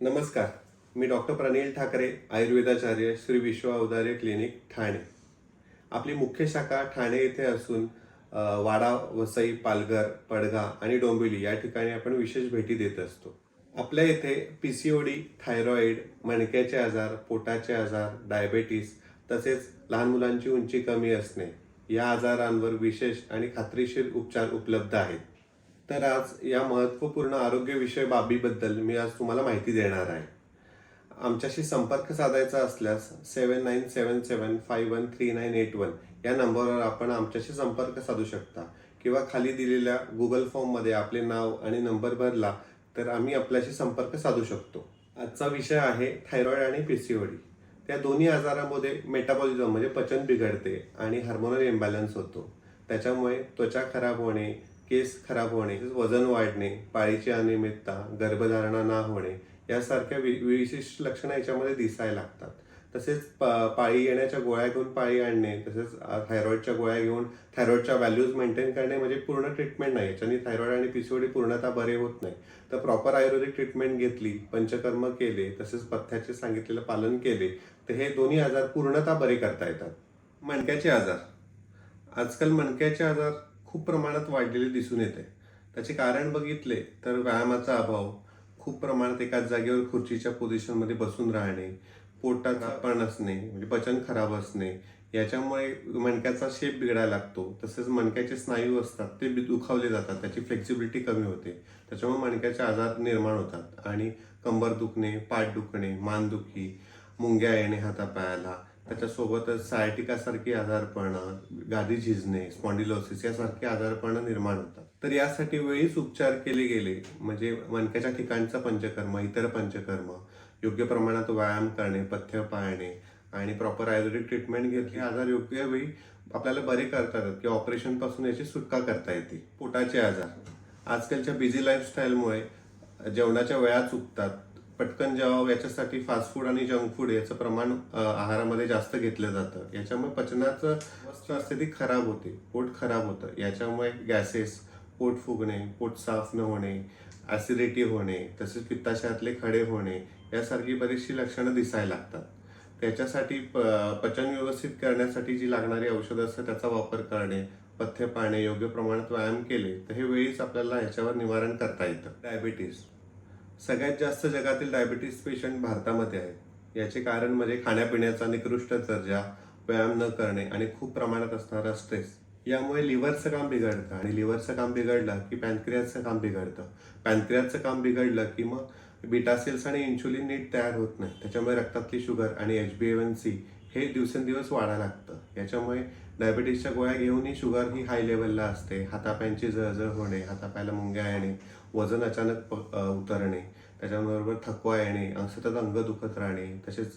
नमस्कार. मी डॉक्टर प्रनिल ठाकरे आयुर्वेदाचार्य श्री विश्व औदार्य क्लिनिक ठाणे. आपली मुख्य शाखा ठाणे येथे असून वाडा वसई पालघर पडघा आणि डोंबिवली या ठिकाणी आपण विशेष भेटी देत असतो. आपल्या येथे P C O D thyroid मणक्याचे आजार पोटाचे आजार डायबेटीस तसेच लहान मुलांची उंची कमी असणे या आजारांवर विशेष आणि खात्रीशीर उपचार उपलब्ध आहेत. तर आज या महत्त्वपूर्ण आरोग्यविषय बाबीबद्दल मी आज तुम्हाला माहिती देणार आहे. आमच्याशी संपर्क साधायचा असल्यास seven nine seven seven five one three nine eight one या नंबरवर आपण आमच्याशी संपर्क साधू शकता किंवा खाली दिलेल्या गुगल फॉर्ममध्ये आपले नाव आणि नंबर भरला तर आम्ही आपल्याशी संपर्क साधू शकतो. आजचा विषय आहे थायरॉईड आणि पीसीओडी त्या दोन्ही आजारामध्ये मेटाबॉलिझम म्हणजे पचन बिघडते आणि हार्मोनल इम्बॅलन्स होतो. त्याच्यामुळे त्वचा खराब होणे केस खराब होणे वजन वाढणे पाळीची अनियमितता गर्भधारणा ना होणे यासारख्या वि- विशिष्ट लक्षणं याच्यामध्ये दिसायला लागतात. तसेच प- पाळी येण्याच्या गोळ्या घेऊन पाळी आणणे तसेच थायरॉईडच्या गोळ्या घेऊन थायरॉईडच्या व्हॅल्यूज मेंटेन करणे म्हणजे पूर्ण ट्रीटमेंट नाही. याच्याने थायरॉईड आणि पीसीओडी पूर्णतः बरे होत नाही. तर प्रॉपर आयुर्वेदिक ट्रीटमेंट घेतली पंचकर्म केले तसेच पथ्याचे सांगितलेलं पालन केले तर हे दोन्ही आजार पूर्णतः बरे करता येतात. मणक्याचे आजार. आजकाल मणक्याचे आजार खूप प्रमाणात वाढलेले दिसून येते. त्याचे कारण बघितले तर व्यायामाचा अभाव खूप प्रमाणात एकाच जागेवर खुर्चीच्या पोझिशनमध्ये बसून राहणे पोटात आपण असणे म्हणजे पचन खराब असणे याच्यामुळे मणक्याचा शेप बिघडायला लागतो. तसेच मणक्याचे स्नायू असतात ते बी- दुखावले जातात त्याची फ्लेक्सिबिलिटी कमी होते. त्याच्यामुळे मणक्याचे आजार निर्माण होतात आणि कंबर दुखणे पाठ दुखणे मान दुखी मुंग्या येणे हातापायाला त्याच्यासोबतच सायटिकासारखी आजारपणं गादी झिजणे स्पॉन्डिलोसिस यासारखे आजारपणं निर्माण होतात. तर यासाठी वेळीच उपचार केले गेले म्हणजे मणक्याच्या ठिकाणचं पंचकर्म इतर पंचकर्म योग्य प्रमाणात व्यायाम करणे पथ्य पाळणे आणि प्रॉपर आयुर्वेदिक ट्रीटमेंट घेतली. आजार योग्य वेळी आपल्याला बरे करता येतात किंवा ऑपरेशनपासून याची सुटका करता येते. पोटाचे आजार. आजकालच्या बिझी लाईफस्टाईलमुळे जेवणाच्या वेळा चुकतात पटकन जेवावं याच्यासाठी फास्ट फूड आणि जंक फूड याचं प्रमाण आहारामध्ये जास्त घेतलं जातं. याच्यामुळे पचनाचं अवस्था असते ती खराब होते. पोट खराब होतं. याच्यामुळे गॅसेस पोट फुगणे पोट साफ न होणे ॲसिडिटी होणे तसेच पित्ताशयातले खडे होणे यासारखी बरीचशी लक्षणं दिसायला लागतात. त्याच्यासाठी प पचन व्यवस्थित करण्यासाठी जी लागणारी औषधं असतात त्याचा वापर करणे पथ्य पाळणे योग्य प्रमाणात व्यायाम केले तर हे वेळीच आपल्याला ह्याच्यावर निवारण करता येतं. डायबिटीस सगळ्यात जास्त जगातील डायबिटीस पेशंट भारतामध्ये आहेत. याचे कारण म्हणजे खाण्यापिण्याचा निकृष्ट दर्जा व्यायाम न करणे आणि खूप प्रमाणात असणारा स्ट्रेस यामुळे लिव्हरचं काम बिघडतं आणि लिव्हरचं काम बिघडलं की पॅनक्रियाचं काम बिघडतं. पॅनक्रियाचं काम बिघडलं की मग बिटासेल्स आणि इन्शुलिन नीट तयार होत नाही. त्याच्यामुळे रक्तातली शुगर आणि एच बी एन सी हे दिवसेंदिवस वाढायला लागतं. याच्यामुळे डायबिटीसच्या गोळ्या घेऊनही शुगर ही हाय लेवलला असते. हातापायांची जळजळ होणे हातापायाला मुंग्या येणे वजन अचानक प- उतरणे त्याच्याबरोबर थकवा येणे अंग सतत अंग दुखत राहणे तसेच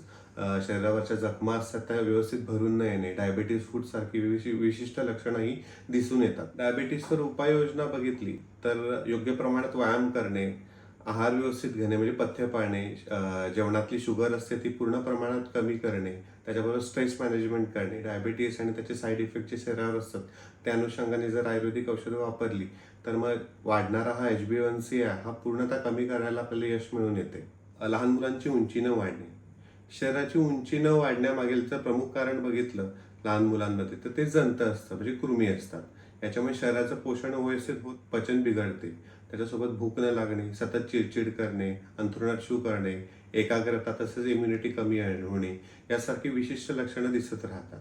शरीरावरच्या जखमा असतात त्या व्यवस्थित भरून न येणे डायबिटीस फूड सारखी विशि- विशिष्ट लक्षणंही दिसून येतात. डायबिटीसवर उपाययोजना बघितली तर योग्य प्रमाणात व्यायाम करणे आहार व्यवस्थित घेणे म्हणजे पथ्य पाळणे जेवणातली शुगर असते ती पूर्ण प्रमाणात कमी करणे त्याच्याबरोबर स्ट्रेस मॅनेजमेंट करणे डायबिटीस आणि त्याचे साईड इफेक्ट जे शरीरावर असतात त्या अनुषंगाने जर आयुर्वेदिक औषधं वापरली तर मग वाढणारा हा एच बी वन सी आहे हा पूर्णतः कमी करायला आपल्याला यश मिळून येते. लहान मुलांची उंची न वाढणे. शरीराची उंची न वाढण्यामागीलचं प्रमुख कारण बघितलं लहान मुलांमध्ये तर ते जंत असतं म्हणजे कृमी असतात. याच्यामुळे शरीराचं पोषण व्यवस्थित होत पचन बिघडते. त्याच्यासोबत भूक न लागणे सतत चिडचिड करणे अंथरुणात शू करणे एकाग्रता तसेच इम्युनिटी कमी होणे यासारखी विशिष्ट लक्षणं दिसत राहतात.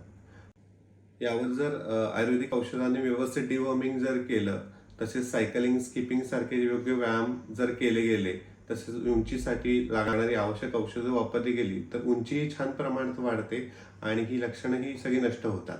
यावर जर आयुर्वेदिक औषधांनी व्यवस्थित डिवॉर्मिंग जर केलं तसेच सायकलिंग स्किपिंग सारखे योग्य व्यायाम जर केले गेले तसेच उंचीसाठी लागणारी आवश्यक औषधं वापरली गेली तर उंचीही छान प्रमाणात वाढते आणि ही लक्षणं ही सगळी नष्ट होतात.